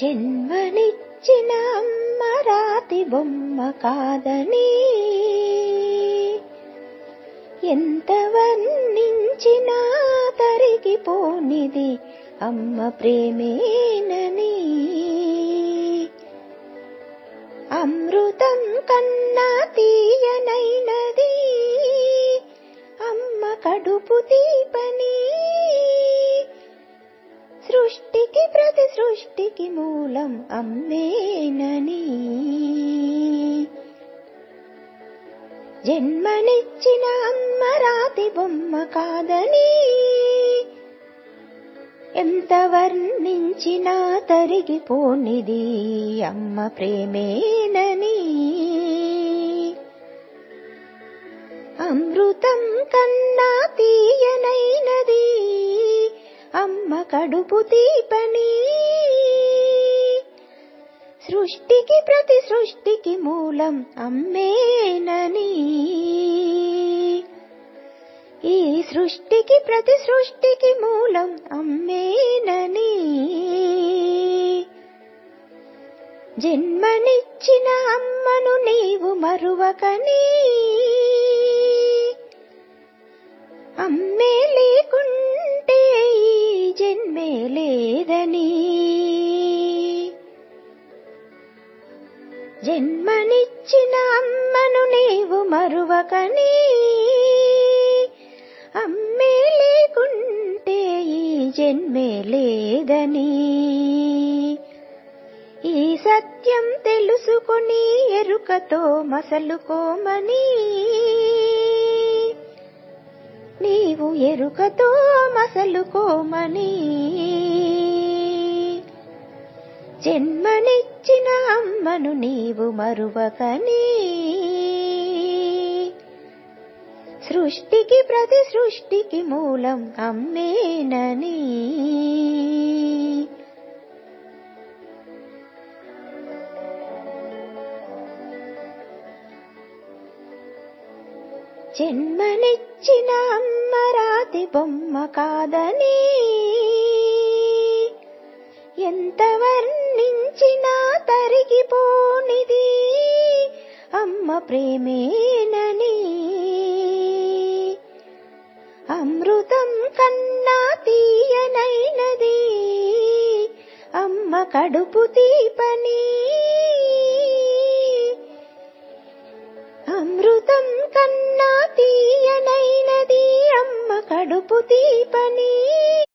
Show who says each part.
Speaker 1: జన్మనిచ్చిన అమ్మ రాతి బొమ్మ కాదని. ఎంత వర్ణించినా తరిగిపోనిది అమ్మ ప్రేమేనని. అమృతం కన్నా తీయనైనది అమ్మ కడుపు తీపని సృష్టికి ప్రతి సృష్టికి మూలం అమ్మేనని జన్మనిచ్చిన అమ్మ రాతి బొమ్మ కాదని ఎంత వర్ణించినా తరిగిపోనిది అమ్మ ప్రేమేనని అమృతం కన్నా తీయనైనది అమ్మ కడుపు తీపని. సృష్టికి ప్రతి సృష్టికి మూలం అమ్మేనని. ఈ సృష్టికి ప్రతి సృష్టికి మూలం అమ్మేనని. జన్మనిచ్చిన అమ్మను నీవు మరువకని. అమ్మే జన్మనిచ్చిన అమ్మను నీవు మరువకని అమ్మే లేకుంటే ఈ జన్మే లేదని. ఈ సత్యం తెలుసుకుని ఎరుకతో మసలుకోమని. నీవు ఎరుకతో మసలుకోమని. జన్మనిచ్చిన అమ్మను నీవు మరువకని. సృష్టికి ప్రతి సృష్టికి మూలం అమ్మేనని. జన్మనిచ్చిన అమ్మ రాతి బొమ్మ కాదని. ఎంత ఇచ్చినా తరిగిపోనిది. అమ్మ ప్రేమేనని. అమృతం కన్నా తీయనైనది. అమ్మ కడుపు తీపని. అమృతం కన్నా తీయనైనది. అమ్మ కడుపు తీపని.